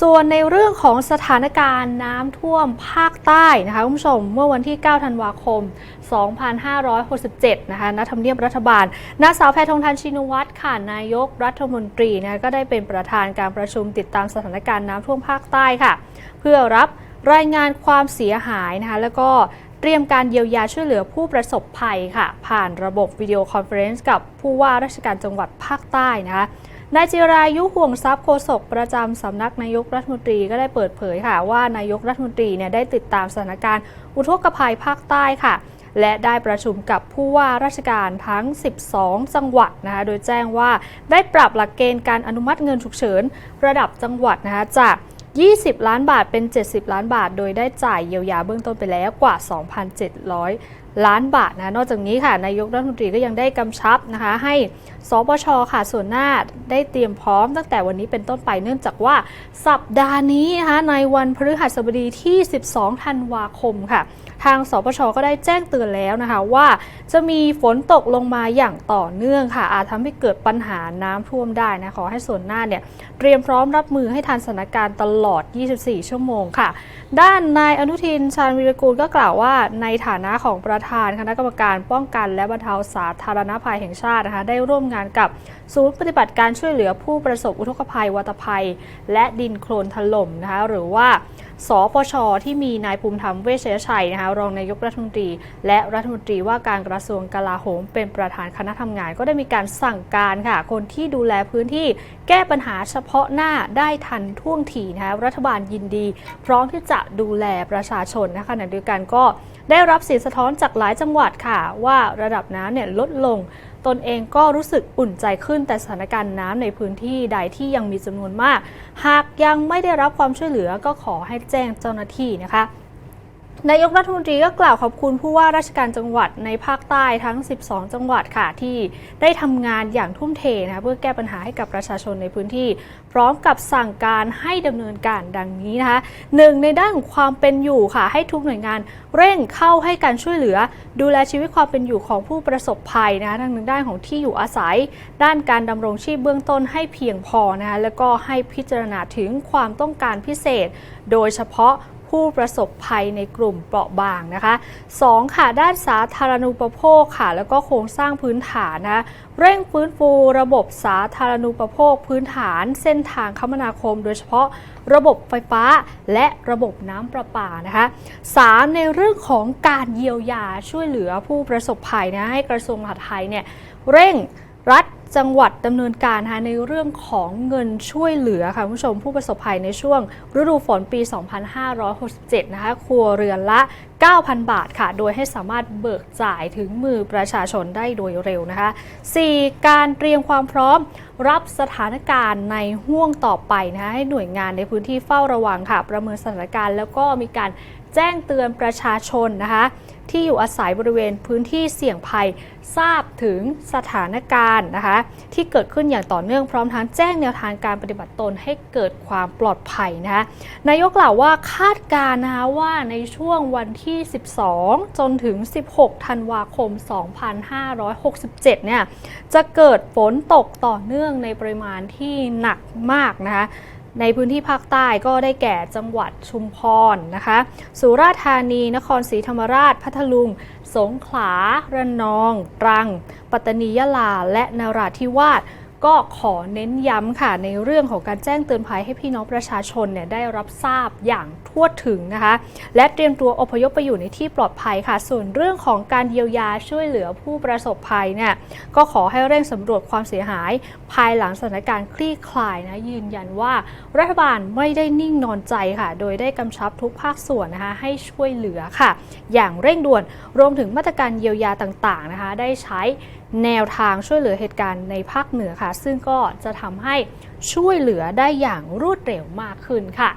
ส่วนในเรื่องของสถานการณ์น้ำท่วมภาคใต้นะคะคุณผู้ชม เมื่อวันที่ 9 ธันวาคม 2567 นะคะณทำเนียบรัฐบาลนางสาวแพทองทานชินวัตรค่ะนายกรัฐมนตรีนะคะก็ได้เป็นประธานการประชุมติดตามสถานการณ์น้ำท่วมภาคใต้ค่ะ เพื่อรับรายงานความเสียหายนะคะแล้วก็เตรียมการเยียวยาช่วยเหลือผู้ประสบภัยค่ะ ผ่านระบบวิดีโอคอนเฟอเรนซ์กับผู้ว่าราชการจังหวัดภาคใต้นะคะ นายจิรายุห่วงทรัพย์โฆษกประจำสำนักนายกรัฐมนตรีก็ได้เปิดเผยค่ะ ว่านายกรัฐมนตรีเนี่ยได้ติดตามสถานการณ์ อุทกภัยภาคใต้ค่ะ และได้ประชุมกับผู้ว่าราชการทั้ง 12 จังหวัดนะคะโดยแจ้งว่าได้ปรับหลักเกณฑ์การอนุมัติเงินฉุกเฉินระดับจังหวัดนะคะจาก20 ล้านบาทเป็น 70 ล้านบาท โดยได้จ่ายเยียวยาเบื้องต้นไปแล้วกว่า 2,700 ล้านบาทนะนอกจากนี้ค่ะนายกรัฐมนตรีก็ยังได้กำชับนะคะ ให้สปชค่ะส่วนหน้าได้เตรียมพร้อมตั้งแต่วันนี้เป็นต้นไปเนื่องจากว่าสัปดาห์นี้นะคะในวันพฤหัสบดีที่ 12 ธันวาคมค่ะ ทางสปชก็ได้แจ้งเตือนแล้วนะคะว่าจะมีฝนตกลงมาอย่างต่อเนื่องค่ะ อาจทำให้เกิดปัญหาน้ำท่วมได้นะขอให้ส่วนหน้าเนี่ยเตรียมพร้อมรับมือให้ทันสถานการณ์ตลอด 24 ชั่วโมงค่ะ ด้านนายอนุทินชาญวิรกูลก็กล่าวว่าในฐานะของประธานคณะกรรมการป้องกันและบรรเทาสาธารณภัยแห่งชาตินะคะได้ร่วมงานกับศูนย์ปฏิบัติการช่วยเหลือผู้ประสบอุทกภัยวัตภัย และดินโคลนถล่มนะคะหรือว่าสปช ที่มีนายภูมิธรรมเวชยชัยนะคะรองนายกรัฐมนตรี และรัฐมนตรีว่าการกระทรวงกลาโหม เป็นประธานคณะทำงาน ก็ได้มีการสั่งการค่ะ คนที่ดูแลพื้นที่แก้ปัญหาเฉพาะหน้าได้ทันท่วงทีนะคะรัฐบาลยินดี พร้อมที่จะดูแลประชาชนนะคะขณะเดียวกันก็ ได้รับเสียงสะท้อนจากหลายจังหวัดค่ะ ว่าระดับน้ำเนี่ยลดลง ตนเองก็รู้สึกอุ่นใจขึ้นแต่สถานการณ์น้ำในพื้นที่ใดที่ยังมีจำนวนมาก หากยังไม่ได้รับความช่วยเหลือก็ขอให้แจ้งเจ้าหน้าที่นะคะ นายกรัฐมนตรีก็กล่าวขอบคุณผู้ว่าราชการจังหวัดในภาคใต้ทั้ง 12 จังหวัดค่ะที่ได้ทำงานอย่างทุ่มเทนะคะเพื่อแก้ปัญหาให้กับประชาชนในพื้นที่ พร้อมกับสั่งการให้ดำเนินการดังนี้นะคะหนึ่งในด้านของความเป็นอยู่ค่ะ ให้ทุกหน่วยงานเร่งเข้าให้การช่วยเหลือ ดูแลชีวิตความเป็นอยู่ของผู้ประสบภัยนะคะทั้งด้านของที่อยู่อาศัย ด้านการดำรงชีพเบื้องต้นให้เพียงพอนะคะแล้วก็ให้พิจารณาถึงความต้องการพิเศษ โดยเฉพาะ ผู้ประสบภัยในกลุ่มเปราะบางนะคะ 2. ค่ะด้านสาธารณูปโภคค่ะ แล้วก็โครงสร้างพื้นฐานนะเร่งฟื้นฟูระบบสาธารณูปโภค พื้นฐาน เส้นทางคมนาคม โดยเฉพาะระบบไฟฟ้าและระบบน้ำประปานะคะ 3. ในเรื่องของการเยียวยาช่วยเหลือผู้ประสบภัยนะให้กระทรวงมหาดไทยเนี่ยเร่งรัฐ จังหวัดดำเนินการนะคะในเรื่องของเงินช่วยเหลือค่ะคุณผู้ชมผู้ประสบภัยในช่วงฤดูฝนปี 2567 นะคะครัวเรือนละ 9,000 บาทค่ะ โดยให้สามารถเบิกจ่ายถึงมือประชาชนได้โดยเร็วนะคะ 4. การเตรียมความพร้อมรับสถานการณ์ในห่วงต่อไปนะคะให้หน่วยงานในพื้นที่เฝ้าระวังค่ะ ประเมินสถานการณ์แล้วก็มีการแจ้งเตือนประชาชนนะคะที่อยู่อาศัยบริเวณพื้นที่เสี่ยงภัยทราบถึงสถานการณ์นะคะที่เกิดขึ้นอย่างต่อเนื่องพร้อมทั้งแจ้งแนวทางการปฏิบัติตนให้เกิดความปลอดภัยนะคะนายกกล่าวว่าคาดการณ์นะคะว่าในช่วงวันที่ที่ 12 จนถึง 16 ธันวาคม 2567 เนี่ย จะเกิดฝนตกต่อเนื่องในปริมาณที่หนักมากนะคะในพื้นที่ภาคใต้ก็ได้แก่จังหวัดชุมพรนะคะ สุราษฎร์ธานี นครศรีธรรมราช พัทลุง สงขลา ระนอง ตรัง ปัตตานี ยะลา และนราธิวาส ก็ขอเน้นย้ำค่ะในเรื่องของการแจ้งเตือนภัยให้พี่น้องประชาชนเนี่ยได้รับทราบอย่างทั่วถึงนะคะ และเตรียมตัวอพยพไปอยู่ในที่ปลอดภัยค่ะ ส่วนเรื่องของการเยียวยาช่วยเหลือผู้ประสบภัยเนี่ยก็ขอให้เร่งสำรวจความเสียหาย ภายหลังสถานการณ์คลี่คลายนะยืนยันว่า รัฐบาลไม่ได้นิ่งนอนใจค่ะ โดยได้กำชับทุกภาคส่วนนะคะให้ช่วยเหลือค่ะ อย่างเร่งด่วนรวมถึงมาตรการเยียวยาต่างๆนะคะ ได้ใช้แนวทางช่วยเหลือเหตุการณ์ในภาคเหนือค่ะซึ่งก็จะทำให้ช่วยเหลือได้อย่างรวดเร็วมากขึ้นค่ะ